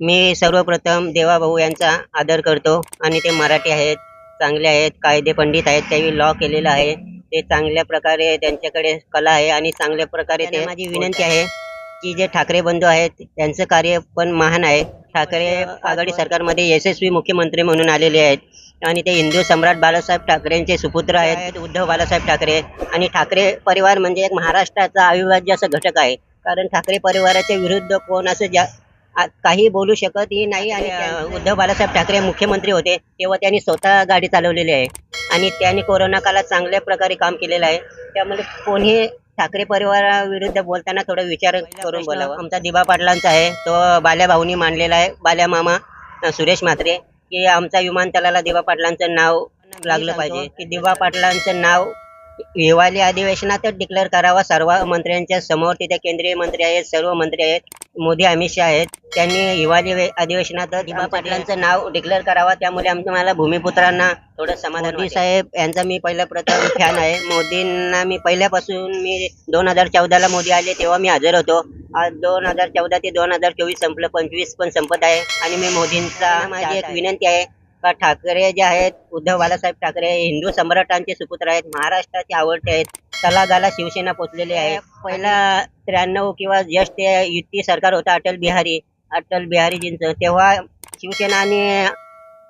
मी सर्वप्रथम देवाभाऊ यांचा आदर करतो आणि ते मराठी आहेत चांगले आहेत कायदे पंडित आहेत त्यांनी लॉ केलेला आहे. ते चांगल्या प्रकारे त्यांच्याकडे कला आहे आणि चांगल्या प्रकारे ते माझी विनंती आहे की जे ठाकरे बंधू आहेत त्यांचं कार्य पण महान आहे. ठाकरे आघाडी सरकारमध्ये यशस्वी मुख्यमंत्री म्हणून आलेले आहेत. आणि ते हिंदू सम्राट बाळासाहेब ठाकरेंचे सुपुत्र आहेत उद्धव बाळासाहेब ठाकरे. आणि ठाकरे परिवार म्हणजे एक महाराष्ट्राचा अविभाज्य असं घटक आहे. कारण ठाकरे परिवाराच्या विरुद्ध कोण असं ज्या काही बोलू शकतही नाही. आणि उद्धव बाळासाहेब ठाकरे मुख्यमंत्री होते तेव्हा त्यांनी स्वतः गाडी चालवलेली आहे. आणि त्यांनी कोरोना काळात चांगल्या प्रकारे काम केलेलं आहे. त्यामुळे कोणी ठाकरे परिवाराविरुद्ध बोलताना थोडं विचार करून बोलावं. आमचा दिबा पाटलांचा आहे. तो बाल्या भाऊनी मांडलेला आहे. बाल्या मामा सुरेश म्हात्रे. की आमच्या विमानतळाला दिबा पाटलांचं नाव लागलं पाहिजे. की दिबा पाटलांचं नाव हिवाळी अधिवेशनातच डिक्लेअर करावा. सर्व मंत्र्यांच्या समोर तिथे केंद्रीय मंत्री आहेत सर्व मंत्री आहेत. मोदी अमित शहा आहेत. त्यांनी हिवाळी वे- अधिवेशनात दिबा पाटलांचं नाव डिक्लेअर करावा. त्यामुळे आम्हाला भूमिपुत्रांना थोडं समाधान मोदी साहेब यांचा मी पहिला प्रथम फॅन आहे. मोदींना मी पहिल्यापासून मी दोन हजार चौदाला मोदी आले तेव्हा मी हजर होतो. आज दोन हजार चौदा ते दोन हजार चोवीस संपलं. पंचवीस पण संपत आहे. आणि मी मोदींचा माझी एक विनंती आहे का ठाकरे जे आहेत उद्धव बाळासाहेब ठाकरे हे हिंदू सम्राटांचे सुपुत्र आहेत. महाराष्ट्राचे आवडते आहेत. तलागाला शिवसेना पोचलेली आहे. पहिला त्र्याण्णव किंवा जस्ट ते युती सरकार होतं अटल बिहारी. अटल बिहारीजींचं. तेव्हा शिवसेना आणि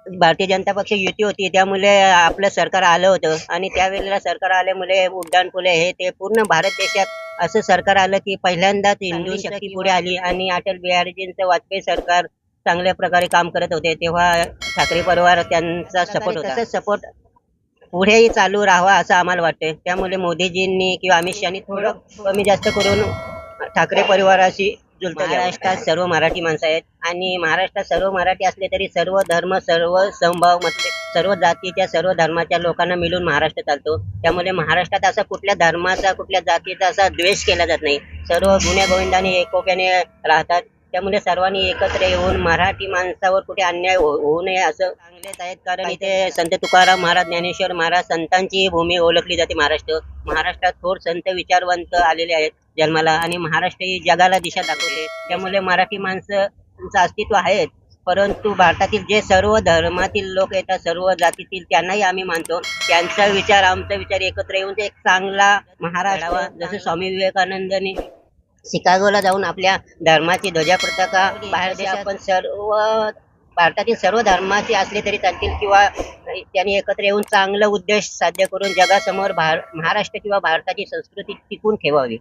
भारतीय जनता पक्ष युती होती. त्यामुळे आपलं सरकार आलं होतं. आणि त्यावेळेला सरकार आल्यामुळे उड्डाण पुले हे ते पूर्ण भारत देशात असं सरकार आलं की पहिल्यांदाच हिंदू शक्ती पुढे आली. आणि अटल बिहारीजींचं वाजपेयी सरकार चांगल्या प्रकारे काम करत होते. तेव्हा ठाकरे परिवार त्यांचा सपोर्ट होता. सपोर्ट पुढेही चालू राहावा असं आम्हाला वाटतंय. त्यामुळे मोदीजींनी किंवा अमित शहानी थोडं कमी जास्त करून ठाकरे परिवाराशी जुळत महाराष्ट्रात सर्व मराठी माणसं आहेत आणि महाराष्ट्रात सर्व मराठी असले तरी सर्व धर्म सर्व समभाव म्हणजे सर्व जातीच्या सर्व धर्माच्या लोकांना मिळून महाराष्ट्र चालतो. त्यामुळे महाराष्ट्रात असा कुठल्या धर्माचा कुठल्या जातीचा असा द्वेष केला जात नाही. सर्व गुन्ह्या गोविंदाने एकोप्याने राहतात. त्यामुळे सर्वांनी एकत्र येऊन मराठी माणसावर कुठे अन्याय हो- होऊ नये असं चांगलेच आहेत. कारण इथे संत तुकाराम महाराज ज्ञानेश्वर महाराज संतांची भूमी ओळखली जाते महाराष्ट्र. महाराष्ट्रात थोर संत विचारवंत आलेले आहेत जन्माला आणि महाराष्ट्र ही जगाला दिशा दाखवते. त्यामुळे मराठी माणसांचं अस्तित्व आहेच. परंतु भारतातील जे सर्व धर्मातील लोक येतात सर्व जातीतील त्यांनाही आम्ही मानतो. त्यांचा विचार आमचा विचार एकत्र येऊन ते एक चांगला महाराष्ट्र जसं स्वामी विवेकानंदांनी शिकागोला जाऊन आपल्या धर्माची ध्वजा पताका बाहेर देशात आपण सर्व भारतातील सर्व धर्माचे असले तरी चालतील किंवा त्यांनी एकत्र येऊन चांगला उद्देश साध्य करून जगासमोर भार महाराष्ट्र किंवा भारताची संस्कृती टिकून ठेवावी.